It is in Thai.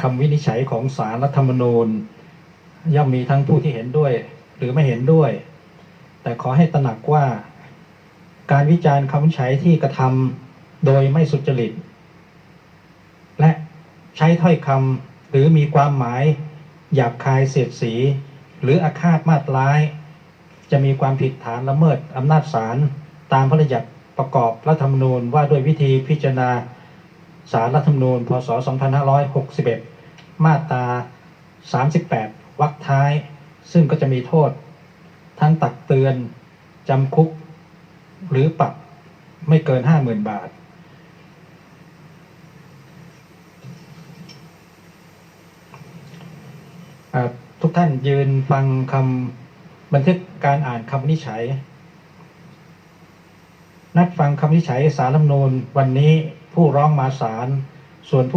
คำวินิจฉัยของสารรัฐธรรมนูญ ย่อมมีทั้งผู้ที่เห็นด้วย หรือไม่เห็นด้วย แต่ขอให้ตระหนักว่า การวิจารณ์คำวินิจฉัยที่กระทำโดยไม่สุจริต และใช้ถ้อยคำหรือมีความหมายหยาบคายเสียดสี หรืออาฆาตมาตร้าย จะมีความผิดฐานละเมิดอำนาจศาลตามพระราชบัญญัติประกอบรัฐธรรมนูญว่าด้วยวิธีพิจารณา สารรัฐธรรมนูญ พศ 2561 มาตรา 38 วรรคท้าย ซึ่งก็จะมีโทษ ทั้งตักเตือน จำคุก หรือปรับไม่เกิน 50,000 บาทอ่าทุกท่านยืนฟังคำบันทึกการอ่านคำวินิจฉัย นัดฟังคำวินิจฉัยสารรัฐธรรมนูญวันนี้ ผู้ร้องมาศาลส่วนผู้